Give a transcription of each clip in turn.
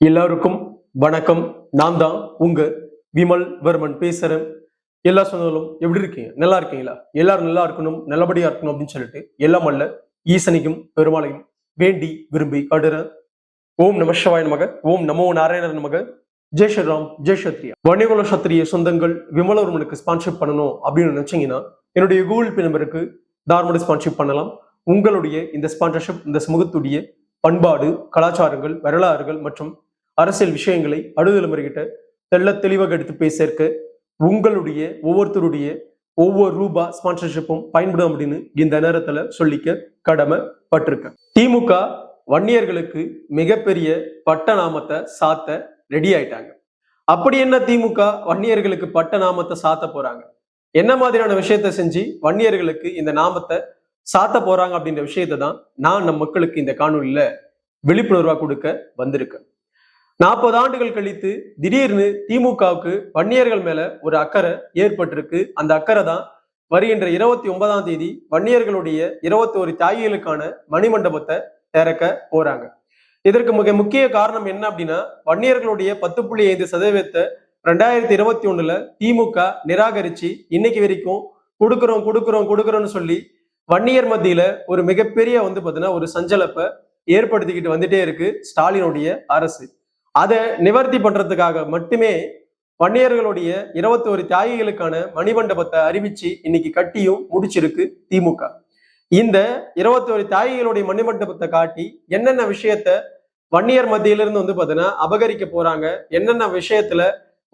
எல்லாருக்கும் வணக்கம். நான் தான் உங்க விமல் வர்மன் பேசுறேன். எல்லா சொந்தங்களும் எப்படி இருக்கீங்க? நல்லா இருக்கீங்களா? எல்லாரும் நல்லா இருக்கணும் நல்லபடியா இருக்கணும் அப்படின்னு சொல்லிட்டு எல்லாம் அல்ல ஈசனையும் பெருமாளையும் வேண்டி விரும்பி அடுறேன் ஓம் நம சிவாய நமக ஓம் நமோ நாராயண நமக. ஜெய் ஸ்ரீராம் ஜெய் சத்ரியா வணிகுல சத்திரிய சொந்தங்கள் விமலவர்மனுக்கு ஸ்பான்ஷிப் பண்ணணும் அப்படின்னு நினைச்சீங்கன்னா என்னுடைய கூகுள் பே நம்பருக்கு தார்மடி ஸ்பான்ஷிப் பண்ணலாம். உங்களுடைய இந்த ஸ்பான்சர்ஷிப் இந்த சமூகத்துடைய பண்பாடு கலாச்சாரங்கள் வரலாறுகள் மற்றும் அரசியல் விஷயங்களை அடுதலைமுறைகிட்ட தெள்ள தெளிவாக எடுத்து பேசற்க உங்களுடைய ஒவ்வொருத்தருடைய ஒவ்வொரு ரூபா ஸ்பான்சர்ஷிப்பும் பயன்படும் அப்படின்னு இந்த நேரத்துல சொல்லிக்க கடமைப்பட்டிருக்கேன். திமுக வன்னியர்களுக்கு மிகப்பெரிய பட்ட நாமத்தை சாத்த ரெடி ஆயிட்டாங்க. அப்படி என்ன திமுக வன்னியர்களுக்கு பட்ட நாமத்தை சாத்த போறாங்க? என்ன மாதிரியான விஷயத்த செஞ்சு வன்னியர்களுக்கு இந்த நாமத்தை சாத்த போறாங்க அப்படின்ற விஷயத்தை தான் நான் நம் மக்களுக்கு இந்த காணொலியில விழிப்புணர்வா கொடுக்க வந்திருக்கேன். நாற்பது ஆண்டுகள் கழித்து திடீர்னு திமுகவுக்கு வன்னியர்கள் மேல ஒரு அக்கறை ஏற்பட்டிருக்கு. அந்த அக்கறை தான் வருகின்ற இருபத்தி ஒன்பதாம் தேதி வன்னியர்களுடைய இருபத்தி ஒரு தியாகிகளுக்கான மணிமண்டபத்தை திறக்க போறாங்க. இதற்கு மிக முக்கிய காரணம் என்ன அப்படின்னா வன்னியர்களுடைய பத்து புள்ளி ஐந்து சதவீதத்தை ரெண்டாயிரத்தி இருபத்தி ஒண்ணுல திமுக நிராகரிச்சு இன்னைக்கு வரைக்கும் கொடுக்குறோம் கொடுக்குறோம் கொடுக்குறோம்னு சொல்லி வன்னியர் மத்தியில ஒரு மிகப்பெரிய வந்து பார்த்தீங்கன்னா ஒரு சஞ்சலப்பை ஏற்படுத்திக்கிட்டு வந்துட்டே இருக்கு ஸ்டாலினுடைய அரசு. அதை நிவர்த்தி பண்றதுக்காக மட்டுமே வன்னியர்களுடைய இருபத்தி ஒரு தியாகிகளுக்கான மணிமண்டபத்தை அறிவிச்சு இன்னைக்கு கட்டியும் முடிச்சிருக்கு திமுக. இந்த இருபத்தி ஒரு தியாகிகளுடைய மணிமண்டபத்தை காட்டி என்னென்ன விஷயத்த வன்னியர் மத்தியிலிருந்து வந்து பாத்தீங்கன்னா அபகரிக்க போறாங்க என்னென்ன விஷயத்துல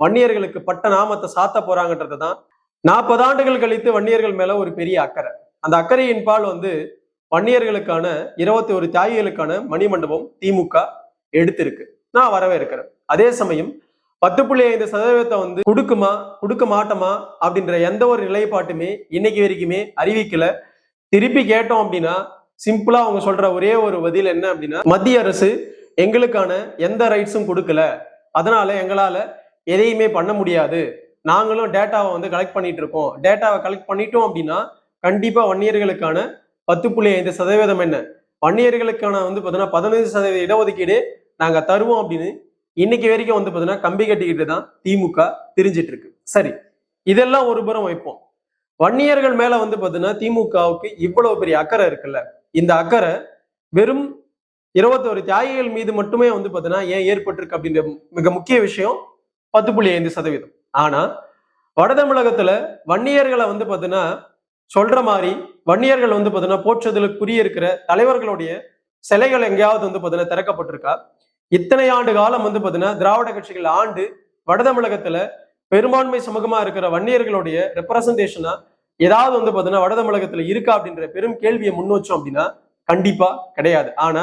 வன்னியர்களுக்கு பட்ட நாமத்தை சாத்த போறாங்கன்றது தான் நாற்பது ஆண்டுகள் கழித்து வன்னியர்கள் மேல ஒரு பெரிய அக்கறை. அந்த அக்கறையின் பால் வந்து வன்னியர்களுக்கான இருபத்தி ஒரு தியாகிகளுக்கான மணிமண்டபம் திமுக எடுத்திருக்கு. நான் வரவேற்கிறேன். அதே சமயம் பத்து புள்ளி ஐந்து சதவீதத்தை வந்து கொடுக்குமா கொடுக்க மாட்டோமா அப்படின்ற எந்த ஒரு நிலைப்பாட்டுமே இன்னைக்கு வரைக்குமே அறிவிக்கல. திருப்பி கேட்டோம் அப்படின்னா சிம்பிளா அவங்க சொல்ற ஒரே ஒரு பதில் என்ன அப்படின்னா மத்திய அரசு எங்களுக்கான எந்த ரைட்ஸும் கொடுக்கல. அதனால எங்களால எதையுமே பண்ண முடியாது. நாங்களும் டேட்டாவை வந்து கலெக்ட் பண்ணிட்டு இருக்கோம். டேட்டாவை கலெக்ட் பண்ணிட்டோம் அப்படின்னா கண்டிப்பா வன்னியர்களுக்கான பத்து புள்ளி ஐந்து சதவீதம் என்ன? வன்னியர்களுக்கான வந்து பார்த்தீங்கன்னா பதினைந்து சதவீத இடஒதுக்கீடு நாங்க தருவோம் அப்படின்னு இன்னைக்கு வரைக்கும் வந்து பார்த்தீங்கன்னா கம்பி கட்டிக்கிட்டு தான் திமுக திரிஞ்சிட்டு இருக்கு. சரி இதெல்லாம் ஒரு புறம் வைப்போம். வன்னியர்கள் மேல வந்து பார்த்தீங்கன்னா திமுகவுக்கு இவ்வளவு பெரிய அக்கறை இருக்குல்ல? இந்த அக்கறை வெறும் இருபத்தோரு தியாகிகள் மீது மட்டுமே வந்து பார்த்தீங்கன்னா ஏன் ஏற்பட்டிருக்கு அப்படின்ற மிக முக்கிய விஷயம் பத்து புள்ளி ஐந்து சதவீதம். ஆனா வட தமிழகத்துல வன்னியர்களை வந்து பார்த்தீங்கன்னா சொல்ற மாதிரி வன்னியர்கள் வந்து பார்த்தீங்கன்னா போற்றுதலுக்குரிய இருக்கிற தலைவர்களுடைய சிலைகள் எங்கேயாவது வந்து பார்த்தீங்கன்னா திறக்கப்பட்டிருக்கா? இத்தனை ஆண்டு காலம் வந்து பார்த்தீங்கன்னா திராவிட கட்சிகள் ஆண்டு வட தமிழகத்துல பெரும்பான்மை சமூகமா இருக்கிற வன்னியர்களுடைய ரெப்ரசன்டேஷனா ஏதாவது வந்து பார்த்தீங்கன்னா வட தமிழகத்துல இருக்கா அப்படின்ற பெரும் கேள்வியை முன்வச்சோம் அப்படின்னா கண்டிப்பா கிடையாது. ஆனா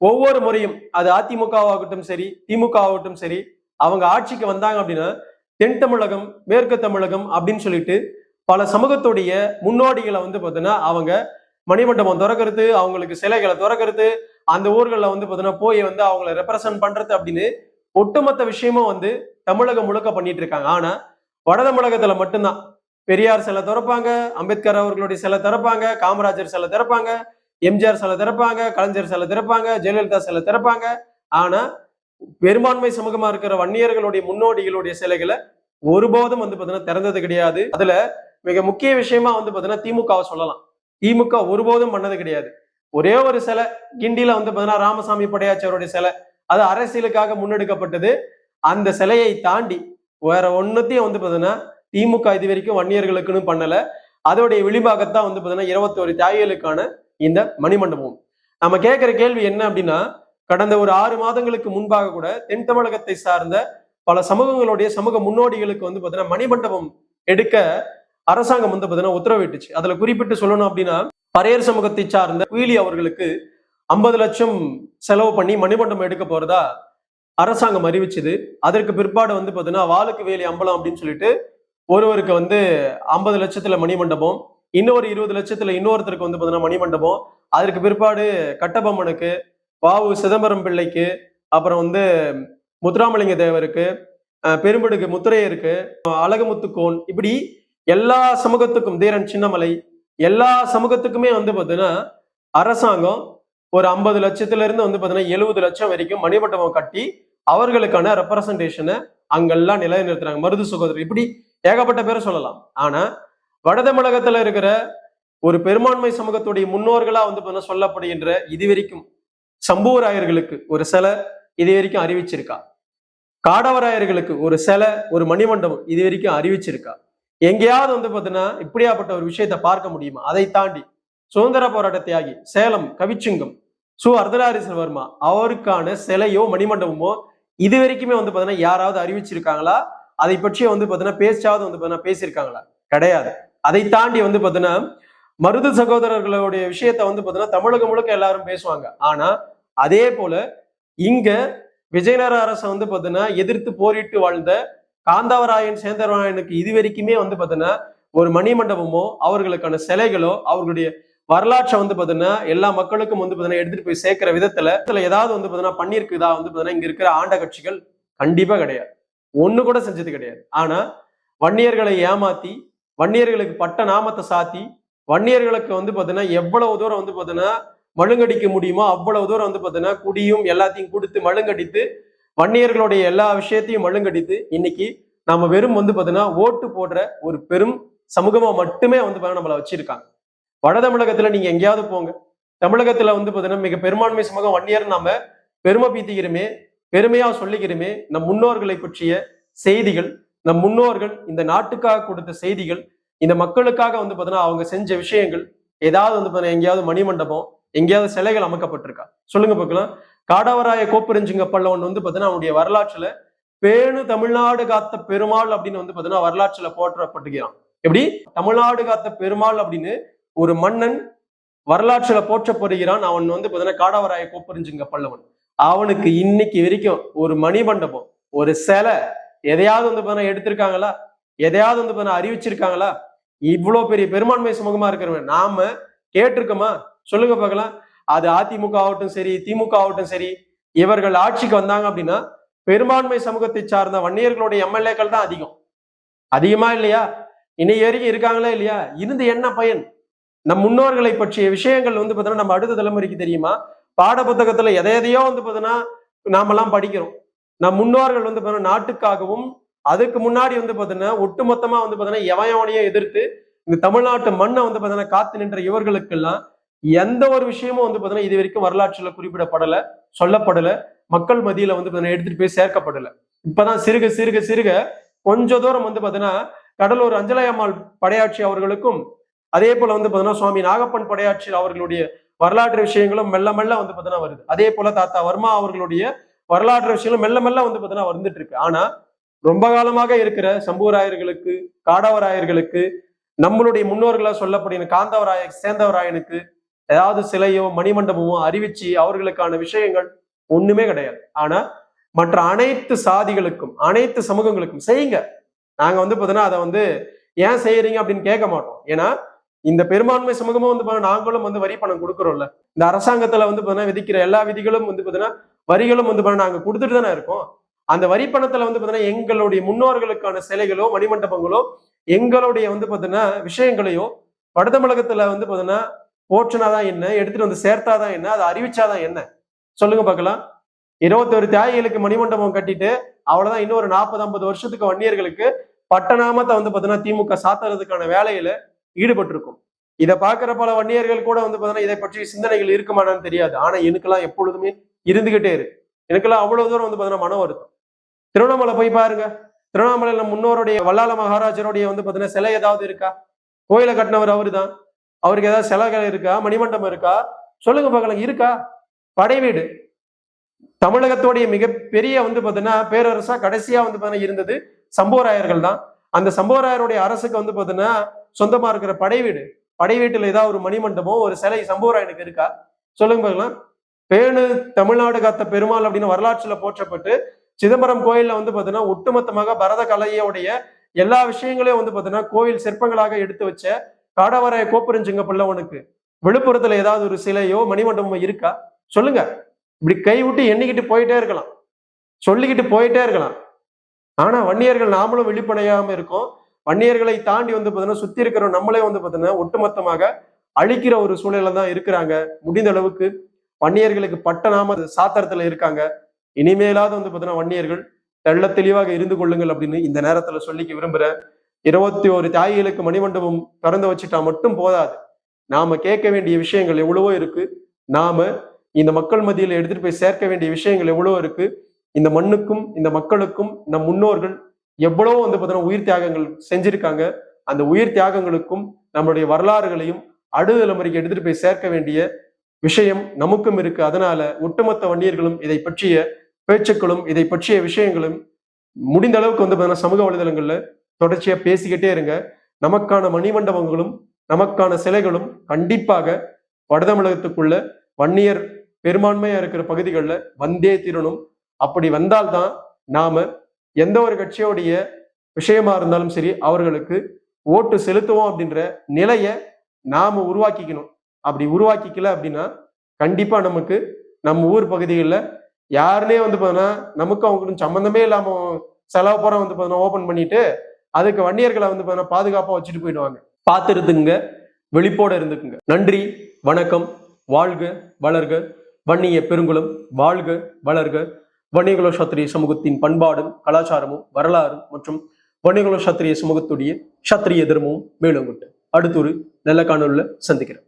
ஒவ்வொரு முறையும் அது அதிமுகவாகட்டும் சரி திமுக ஆகட்டும் சரி அவங்க ஆட்சிக்கு வந்தாங்க அப்படின்னா தென் தமிழகம் மேற்கு தமிழகம் அப்படின்னு சொல்லிட்டு பல சமூகத்துடைய முன்னோடிகளை வந்து பார்த்தீங்கன்னா அவங்க மணிமண்டபம் திறக்கிறது அவங்களுக்கு சிலைகளை திறக்கிறது அந்த ஊர்களில் வந்து பார்த்தீங்கன்னா போய் வந்து அவங்கள ரெப்ரசன்ட் பண்றது அப்படின்னு ஒட்டுமொத்த விஷயமும் வந்து தமிழகம் முழுக்க பண்ணிட்டு இருக்காங்க. ஆனா வட தமிழகத்துல மட்டும்தான். பெரியார் சிலை திறப்பாங்க அம்பேத்கர் அவர்களுடைய சிலை திறப்பாங்க காமராஜர் சிலை திறப்பாங்க எம்ஜிஆர் சிலை திறப்பாங்க கலைஞர் சிலை திறப்பாங்க ஜெயலலிதா சிலை திறப்பாங்க. ஆனா பெரும்பான்மை சமூகமா இருக்கிற வன்னியர்களுடைய முன்னோடிகளுடைய சிலைகளை ஒருபோதும் வந்து பார்த்தீங்கன்னா திறந்தது கிடையாது. அதுல மிக முக்கிய விஷயமா வந்து பார்த்தீங்கன்னா திமுகவை சொல்லலாம். திமுக ஒருபோதும் பண்ணது கிடையாது. ஒரே ஒரு சிலை கிண்டியில வந்து பாத்தீங்கன்னா ராமசாமி படையாச்சியருடைய சிலை அது அரசியலுக்காக முன்னெடுக்கப்பட்டது. அந்த சிலையை தாண்டி வேற ஒன்னத்தையும் வந்து பாத்தீங்கன்னா திமுக இது வரைக்கும் வன்னியர்களுக்குன்னு பண்ணல. அதோடைய விளிம்பாகத்தான் வந்து பாத்தீங்கன்னா இருபத்தோரு தியாகிகளுக்கான இந்த மணிமண்டபம். நம்ம கேட்கிற கேள்வி என்ன அப்படின்னா கடந்த ஒரு ஆறு மாதங்களுக்கு முன்பாக கூட தென் தமிழகத்தை சார்ந்த பல சமூகங்களுடைய சமூக முன்னோடிகளுக்கு வந்து பாத்தீங்கன்னா மணிமண்டபம் எடுக்க அரசாங்கம் வந்து பாத்தீங்கன்னா உத்தரவிட்டுச்சு. அதுல குறிப்பிட்டு சொல்லணும் அப்படின்னா பரையர் சமூகத்தை சார்ந்த குயிலி அவர்களுக்கு ஐம்பது லட்சம் செலவு பண்ணி மணிமண்டபம் எடுக்க போறதா அரசாங்கம் அறிவிச்சது. அதற்கு பிற்பாடு வந்து பார்த்தீங்கன்னா வாளுக்கு வேலி அம்பலம் அப்படின்னு சொல்லிட்டு ஒருவருக்கு வந்து ஐம்பது லட்சத்துல மணிமண்டபம் இன்னொரு இருபது லட்சத்துல இன்னொருத்தருக்கு வந்து பார்த்தீங்கன்னா மணிமண்டபம் அதற்கு பிற்பாடு கட்டபொம்மனுக்கு வாவு சிதம்பரம் பிள்ளைக்கு அப்புறம் வந்து முத்துராமலிங்க தேவருக்கு பெரும்படுக்கு முத்துரையருக்கு அழகுமுத்துக்கோன் இப்படி எல்லா சமூகத்துக்கும் தீரன் சின்னமலை எல்லா சமூகத்துக்குமே வந்து பாத்தீங்கன்னா அரசாங்கம் ஒரு ஐம்பது லட்சத்துல இருந்து வந்து பாத்தீங்கன்னா எழுபது லட்சம் வரைக்கும் மணிமண்டபம் கட்டி அவர்களுக்கான ரெப்ரசன்டேஷனை அங்கெல்லாம் நிலைநிறுத்துறாங்க. மருது சகோதரர். இப்படி ஏகப்பட்ட பேரை சொல்லலாம். ஆனா வட தமிழகத்துல இருக்கிற ஒரு பெரும்பான்மை சமூகத்துடைய முன்னோர்களா வந்து பார்த்தீங்கன்னா சொல்லப்படுகின்ற இதுவரைக்கும் சம்புவராயர்களுக்கு ஒரு சிலை இது வரைக்கும் அறிவிச்சிருக்கா? காடவராயர்களுக்கு ஒரு சிலை ஒரு மணிமண்டபம் இது வரைக்கும் அறிவிச்சிருக்கா? எங்கேயாவது வந்து பார்த்தீங்கன்னா இப்படியாப்பட்ட ஒரு விஷயத்தை பார்க்க முடியுமா? அதை தாண்டி சுதந்திர போராட்ட தியாகி சேலம் கவிச்சிங்கம் சு. அர்த்தநாரீஸ்வர வர்மா? அவருக்கான சிலையோ மணிமண்டபமோ இது வரைக்குமே வந்து பார்த்தீங்கன்னா யாராவது அறிவிச்சிருக்காங்களா? அதை பற்றிய வந்து பார்த்தீங்கன்னா பேச்சாவது வந்து பார்த்தீங்கன்னா பேசியிருக்காங்களா? கிடையாது. அதை தாண்டி வந்து பார்த்தீங்கன்னா மருது சகோதரர்களுடைய விஷயத்த வந்து பார்த்தீங்கன்னா தமிழகம் முழுக்க எல்லாரும் பேசுவாங்க. ஆனா அதே போல இங்க விஜயநகர அரசை வந்து பார்த்தீங்கன்னா எதிர்த்து போரிட்டு வாழ்ந்த காந்தாவராயன் சேந்தவராயனுக்கு இது வரைக்குமே வந்து பார்த்தீங்கன்னா ஒரு மணிமண்டபமோ அவர்களுக்கான சிலைகளோ அவர்களுடைய வரலாற்றை வந்து பார்த்தீங்கன்னா எல்லா மக்களுக்கும் வந்து பார்த்தீங்கன்னா எடுத்துட்டு போய் சேர்க்கிற விதத்துல இதுல ஏதாவது வந்து பார்த்தீங்கன்னா பண்ணியிருக்குதா வந்து பார்த்தீங்கன்னா இங்க இருக்கிற ஆண்ட கட்சிகள் கண்டிப்பா கிடையாது. ஒண்ணு கூட செஞ்சது கிடையாது. ஆனா வன்னியர்களை ஏமாத்தி வன்னியர்களுக்கு பட்ட நாமத்தை சாத்தி வன்னியர்களுக்கு வந்து பார்த்தீங்கன்னா எவ்வளவு தூரம் வந்து பார்த்தீங்கன்னா மழுங்கடிக்க முடியுமோ அவ்வளவு தூரம் வந்து பார்த்தீங்கன்னா குடியும் எல்லாத்தையும் கொடுத்து மழுங்கடித்து வன்னியர்களுடைய எல்லா விஷயத்தையும் மழுங்கடித்து இன்னைக்கு நாம வெறும் வந்து பார்த்தீங்கன்னா ஓட்டு போடுற ஒரு பெரும் சமூகமா மட்டுமே வந்து பார்த்தீங்கன்னா நம்மளை வச்சிருக்காங்க. வட தமிழகத்துல நீங்க எங்கேயாவது போங்க. தமிழகத்துல வந்து பார்த்தீங்கன்னா மிக பெரும்பான்மை சமூகம் வன்னியர் நாம பெருமை பீத்திக்கிறோமே பெருமையா சொல்லிக்கிறோமே நம் முன்னோர்களை பற்றிய செய்திகள் நம் முன்னோர்கள் இந்த நாட்டுக்காக கொடுத்த செய்திகள் இந்த மக்களுக்காக வந்து பார்த்தீங்கன்னா அவங்க செஞ்ச விஷயங்கள் ஏதாவது வந்து பார்த்தீங்கன்னா எங்கேயாவது மணிமண்டபம் எங்கேயாவது சிலைகள் அமைக்கப்பட்டிருக்கா? சொல்லுங்க பார்க்கலாம். காடவராய கோப்பெருஞ்சுங்க பல்லவன் வந்து பார்த்தீங்கன்னா அவனுடைய வரலாற்றுல பேணு தமிழ்நாடு காத்த பெருமாள் அப்படின்னு வந்து பார்த்தீங்கன்னா வரலாற்றுல போற்றப்பட்டுகிறான் எப்படி? தமிழ்நாடு காத்த பெருமாள் அப்படின்னு ஒரு மன்னன் வரலாற்றுல போற்றப்படுகிறான். அவன் வந்து பார்த்தீங்கன்னா காடவராய கோப்பெருஞ்சிங்க பல்லவன் அவனுக்கு இன்னைக்கு வரைக்கும் ஒரு மணிமண்டபம் ஒரு சிலை எதையாவது வந்து பார்த்தீங்கன்னா எடுத்திருக்காங்களா? எதையாவது வந்து பார்த்தீங்கன்னா அறிவிச்சிருக்காங்களா? இவ்வளோ பெரிய பெரும்பான்மை சுமூகமா இருக்கிறவன். நாம கேட்டிருக்கோமா? சொல்லுங்க பார்க்கலாம். அது அதிமுக ஆகட்டும் சரி திமுக ஆகட்டும் சரி இவர்கள் ஆட்சிக்கு வந்தாங்க அப்படின்னா பெரும்பான்மை சமூகத்தை சார்ந்த வன்னியர்களுடைய எம்எல்ஏக்கள் தான் அதிகம். அதிகமா இல்லையா? இன்னைக்கு வரைக்கும் இருக்காங்களா இல்லையா? இருந்து என்ன பயன்? நம் முன்னோர்களை பற்றிய விஷயங்கள் வந்து பார்த்தீங்கன்னா நம்ம அடுத்த தலைமுறைக்கு தெரியுமா? பாட புத்தகத்துல எதை எதையோ வந்து பார்த்தீங்கன்னா நாமெல்லாம் படிக்கிறோம். நம் முன்னோர்கள் வந்து பார்த்தீங்கன்னா நாட்டுக்காகவும் அதுக்கு முன்னாடி வந்து பார்த்தீங்கன்னா ஒட்டுமொத்தமா வந்து பார்த்தீங்கன்னா எவன் எவனையும் எதிர்த்து இந்த தமிழ்நாட்டு மண்ணை வந்து பார்த்தீங்கன்னா காத்து நின்ற இவர்களுக்கெல்லாம் எந்த ஒரு விஷயமும் வந்து பார்த்தீங்கன்னா இது வரைக்கும் வரலாற்றுல குறிப்பிடப்படல சொல்லப்படல. மக்கள் மத்தியில வந்து பார்த்தீங்கன்னா எடுத்துட்டு போய் சேர்க்கப்படல. இப்பதான் சிறுக சிறுக சிறுக கொஞ்ச தூரம் வந்து பார்த்தீங்கன்னா கடலூர் அஞ்சலையம்மாள் படையாட்சி அவர்களுக்கும் அதே போல வந்து பார்த்தீங்கன்னா சுவாமி நாகப்பன் படையாட்சி அவர்களுடைய வரலாற்று விஷயங்களும் மெல்ல மெல்ல வந்து பார்த்தீங்கன்னா வருது. அதே போல தாத்தா வர்மா அவர்களுடைய வரலாற்று விஷயங்களும் மெல்ல மெல்ல வந்து பார்த்தீங்கன்னா வந்துட்டு இருக்கு. ஆனா ரொம்ப காலமாக இருக்கிற சம்பூராயர்களுக்கு காடவராயர்களுக்கு நம்மளுடைய முன்னோர்களா சொல்லப்படுகிற காந்தவராய சேந்தவராயனுக்கு ஏதாவது சிலையோ மணிமண்டபமோ அறிவிச்சு அவர்களுக்கான விஷயங்கள் ஒண்ணுமே கிடையாது. ஆனா மற்ற அனைத்து சாதிகளுக்கும் அனைத்து சமூகங்களுக்கும் செய்யுங்க. நாங்க வந்து பார்த்தீங்கன்னா அதை வந்து ஏன் செய்யறீங்க அப்படின்னு கேட்க மாட்டோம். ஏன்னா இந்த பெரும்பான்மை சமூகமும் வந்து நாங்களும் வந்து வரி பணம் கொடுக்குறோம்ல. இந்த அரசாங்கத்துல வந்து பார்த்தீங்கன்னா விதிக்கிற எல்லா விதிகளும் வந்து பார்த்தீங்கன்னா வரிகளும் வந்து பார்த்தீங்கன்னா நாங்க கொடுத்துட்டு தானே இருக்கோம். அந்த வரி பணத்துல வந்து பார்த்தீங்கன்னா எங்களுடைய முன்னோர்களுக்கான சிலைகளோ மணிமண்டபங்களோ எங்களுடைய வந்து பார்த்தீங்கன்னா விஷயங்களையோ வட தமிழகத்துல வந்து பார்த்தீங்கன்னா போற்றுனாதான் என்ன? எடுத்துட்டு வந்து சேர்த்தாதான் என்ன? அதை அறிவிச்சாதான் என்ன? சொல்லுங்க பார்க்கலாம். இருபத்தொரு தியாகிகளுக்கு மணிமண்டபம் கட்டிட்டு அவ்வளவுதான். இன்னொரு நாற்பது ஐம்பது வருஷத்துக்கு வன்னியர்களுக்கு பட்டநாமத்தை வந்து பார்த்தீங்கன்னா திமுக சாத்துறதுக்கான வேலையில ஈடுபட்டிருக்கும். இதை பார்க்குற பல வன்னியர்கள் கூட வந்து பார்த்தீங்கன்னா இதை பற்றி சிந்தனைகள் இருக்குமானான்னு தெரியாது. ஆனா எனக்கெல்லாம் எப்பொழுதுமே இருந்துகிட்டே இருக்கு. எனக்கெல்லாம் அவ்வளவு தூரம் வந்து பார்த்தீங்கன்னா மன வருத்தம். திருவண்ணாமலை போய் பாருங்க. திருவண்ணாமலையில முன்னோருடைய வல்லால மகாராஜருடைய வந்து பார்த்தீங்கன்னா சிலை ஏதாவது இருக்கா? கோயிலை கட்டினவர் அவரு தான் அவருக்கு ஏதாவது சிலைகள் இருக்கா? மணிமண்டபம் இருக்கா? சொல்லுங்க பார்க்கலாம் இருக்கா? படை வீடு. தமிழகத்தோடைய மிகப்பெரிய வந்து பார்த்தீங்கன்னா பேரரசா கடைசியா வந்து பார்த்தீங்கன்னா இருந்தது சம்போராயர்கள் தான். அந்த சம்போராயருடைய அரசுக்கு வந்து பார்த்தீங்கன்னா சொந்தமா இருக்கிற படை வீடு. படை வீட்டுல ஏதாவது ஒரு மணிமண்டபம் ஒரு சிலை சம்போராயனுக்கு இருக்கா? சொல்லுங்க பார்க்கலாம் பேணு தமிழ்நாடு காத்த பெருமாள் அப்படின்னு வரலாற்றுல போற்றப்பட்டு சிதம்பரம் கோயில்ல வந்து பார்த்தீங்கன்னா ஒட்டுமொத்தமாக பரத கலையோடைய எல்லா விஷயங்களையும் வந்து பார்த்தீங்கன்னா கோயில் சிற்பங்களாக எடுத்து வச்ச காடவராய பிள்ளை உனக்கு. விழுப்புரத்துல ஏதாவது ஒரு சிலையோ மணிமண்டபமோ இருக்கா? சொல்லுங்க. இப்படி கை விட்டு எண்ணிக்கிட்டு போயிட்டே இருக்கலாம். சொல்லிக்கிட்டு போயிட்டே இருக்கலாம். ஆனா வன்னியர்கள் நாமளும் விழிப்படையாம இருக்கோம். வன்னியர்களை தாண்டி வந்து பார்த்தீங்கன்னா சுத்தி இருக்கிற நம்மளே வந்து பார்த்தீங்கன்னா ஒட்டுமொத்தமாக அழிக்கிற ஒரு சூழல தான் இருக்கிறாங்க. முடிந்த அளவுக்கு வன்னியர்களுக்கு பட்ட நாம சாத்திரத்துல இருக்காங்க. இனிமேலாவது வந்து பார்த்தீங்கன்னா வன்னியர்கள் தெள்ள தெளிவாக இருந்து கொள்ளுங்கள் அப்படின்னு இந்த நேரத்துல சொல்லிக்க விரும்புறேன். இருபத்தி ஒரு தாய்களுக்கு மணிமண்டபம் திறந்து வச்சுட்டா மட்டும் போதாது. நாம கேட்க வேண்டிய விஷயங்கள் எவ்வளவோ இருக்கு. நாம இந்த மக்கள் மத்தியில் எடுத்துட்டு போய் சேர்க்க வேண்டிய விஷயங்கள் எவ்வளவோ இருக்கு. இந்த மண்ணுக்கும் இந்த மக்களுக்கும் நம் முன்னோர்கள் எவ்வளவோ வந்து பார்த்தீங்கன்னா உயிர் தியாகங்கள் செஞ்சிருக்காங்க. அந்த உயிர் தியாகங்களுக்கும் நம்மளுடைய வரலாறுகளையும் அடுத்த தலைமுறைக்கு எடுத்துட்டு போய் சேர்க்க வேண்டிய விஷயம் நமக்கும் இருக்கு. அதனால ஒட்டுமொத்த வன்னியர்களும் இதை பற்றிய பேச்சுக்களும் இதை பற்றிய விஷயங்களும் முடிந்த அளவுக்கு வந்து பார்த்தீங்கன்னா சமூக வலைதளங்கள்ல தொடர்ச்சியா பேசிக்கிட்டே இருங்க. நமக்கான மணிமண்டபங்களும் நமக்கான சிலைகளும் கண்டிப்பாக வடதமிழகத்துக்குள்ள வன்னியர் பெரும்பான்மையா இருக்கிற பகுதிகளில் வந்தே தீரணும். அப்படி வந்தால்தான் நாம எந்த ஒரு கட்சியோடைய விஷயமா இருந்தாலும் சரி அவர்களுக்கு ஓட்டு செலுத்துவோம் அப்படின்ற நிலையை நாம உருவாக்கிக்கணும். அப்படி உருவாக்கிக்கல அப்படின்னா கண்டிப்பா நமக்கு நம்ம ஊர் பகுதிகளில் யாருனே வந்து பார்த்தோன்னா நமக்கு அவங்களுக்கும் சம்மந்தமே இல்லாம செலவு புறம் வந்து பார்த்தோன்னா ஓபன் பண்ணிட்டு அதுக்கு வன்னியர்களை வந்து பார்த்தீங்கன்னா பாதுகாப்பாக வச்சுட்டு போயிடுவாங்க. பார்த்துருந்துங்க வெளிப்போட இருந்துக்குங்க. நன்றி வணக்கம் வாழ்க வளர்க. வன்னிய பெருங்குளம் வாழ்க வளர்க. வன்னியகுல சத்திரிய சமூகத்தின் பண்பாடும் கலாச்சாரமும் வரலாறும் மற்றும் வன்னியகுல சத்திரிய சமூகத்துடைய சத்திரிய தர்மமும் மேலும் கொண்டு அடுத்த ஒரு நல்ல காணொலியில் சந்திக்கிறேன்.